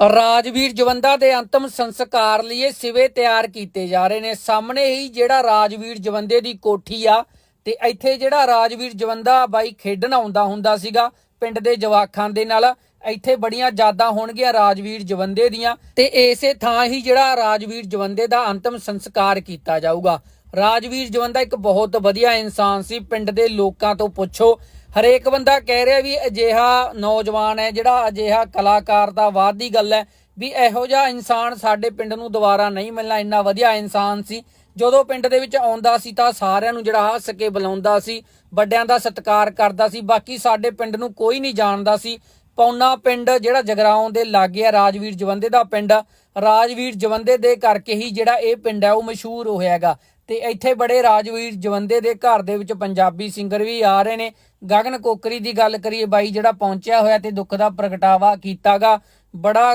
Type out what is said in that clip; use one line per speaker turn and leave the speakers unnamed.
ਰਾਜਵੀਰ ਜਵੰਦਾ ਦੇ ਅੰਤਮ ਸੰਸਕਾਰ ਲਈ ਸਿਵੇ ਤਿਆਰ ਕੀਤੇ ਜਾ ਰਹੇ ਨੇ। ਸਾਹਮਣੇ ਹੀ ਜਿਹੜਾ ਰਾਜਵੀਰ ਜਵੰਦੇ ਦੀ ਕੋਠੀ ਆ ਤੇ ਇੱਥੇ ਜਿਹੜਾ ਰਾਜਵੀਰ ਜਵੰਦਾ ਬਾਈ ਖੇਡਣ ਆਉਂਦਾ ਹੁੰਦਾ ਸੀਗਾ ਪਿੰਡ ਦੇ ਜਵਾਖਾਂ ਦੇ ਨਾਲ, ਇੱਥੇ ਬੜੀਆਂ ਯਾਦਾਂ ਹੋਣਗੀਆਂ ਰਾਜਵੀਰ ਜਵੰਦੇ ਦੀਆਂ ਤੇ ਇਸੇ ਥਾਂ ਹੀ ਜਿਹੜਾ ਰਾਜਵੀਰ ਜਵੰਦੇ ਦਾ ਅੰਤਮ ਸੰਸਕਾਰ ਕੀਤਾ ਜਾਊਗਾ। ਰਾਜਵੀਰ ਜਵੰਦਾ ਇੱਕ ਬਹੁਤ ਵਧੀਆ ਇਨਸਾਨ ਸੀ। ਪਿੰਡ ਦੇ ਲੋਕਾਂ ਤੋਂ ਪੁੱਛੋ, ਹਰੇਕ ਬੰਦਾ ਕਹਿ ਰਿਹਾ ਵੀ ਅਜਿਹਾ ਨੌਜਵਾਨ ਹੈ ਜਿਹੜਾ ਅਜਿਹਾ ਕਲਾਕਾਰ ਦਾ ਬਾਅਦ ਦੀ ਗੱਲ ਹੈ ਵੀ ਇਹੋ ਜਿਹਾ ਇਨਸਾਨ ਸਾਡੇ ਪਿੰਡ ਨੂੰ ਦੁਬਾਰਾ ਨਹੀਂ ਮਿਲਣਾ। ਇੰਨਾ ਵਧੀਆ ਇਨਸਾਨ ਸੀ। ਜਦੋਂ ਪਿੰਡ ਦੇ ਵਿੱਚ ਆਉਂਦਾ ਸੀ ਤਾਂ ਸਾਰਿਆਂ ਨੂੰ ਜਿਹੜਾ ਹੱਸ ਕੇ ਬੁਲਾਉਂਦਾ ਸੀ, ਵੱਡਿਆਂ ਦਾ ਸਤਿਕਾਰ ਕਰਦਾ ਸੀ। ਬਾਕੀ ਸਾਡੇ ਪਿੰਡ ਨੂੰ ਕੋਈ ਨਹੀਂ ਜਾਣਦਾ ਸੀ। ਪੌਣਾ ਪਿੰਡ ਜਿਹੜਾ ਜਗਰਾਉਂ ਦੇ ਲਾਗੇ ਆ, ਰਾਜਵੀਰ ਜਵੰਦੇ ਦਾ ਪਿੰਡ ਰਾਜਵੀਰ ਜਵੰਦੇ ਦੇ ਕਰਕੇ ਹੀ ਜਿਹੜਾ ਇਹ ਪਿੰਡ ਹੈ ਉਹ ਮਸ਼ਹੂਰ ਹੋਇਆਗਾ ਤੇ ਇੱਥੇ ਬੜੇ ਰਾਜਵੀਰ ਜਵੰਦੇ ਦੇ ਘਰ ਦੇ ਵਿੱਚ ਪੰਜਾਬੀ ਸਿੰਗਰ ਵੀ ਆ ਰਹੇ ਨੇ। ਗਗਨ ਕੋਕਰੀ ਦੀ ਗੱਲ ਕਰੀਏ ਬਾਈ, ਜਿਹੜਾ ਪਹੁੰਚਿਆ ਹੋਇਆ ਤੇ ਦੁੱਖ ਦਾ ਪ੍ਰਗਟਾਵਾ ਕੀਤਾਗਾ। ਬੜਾ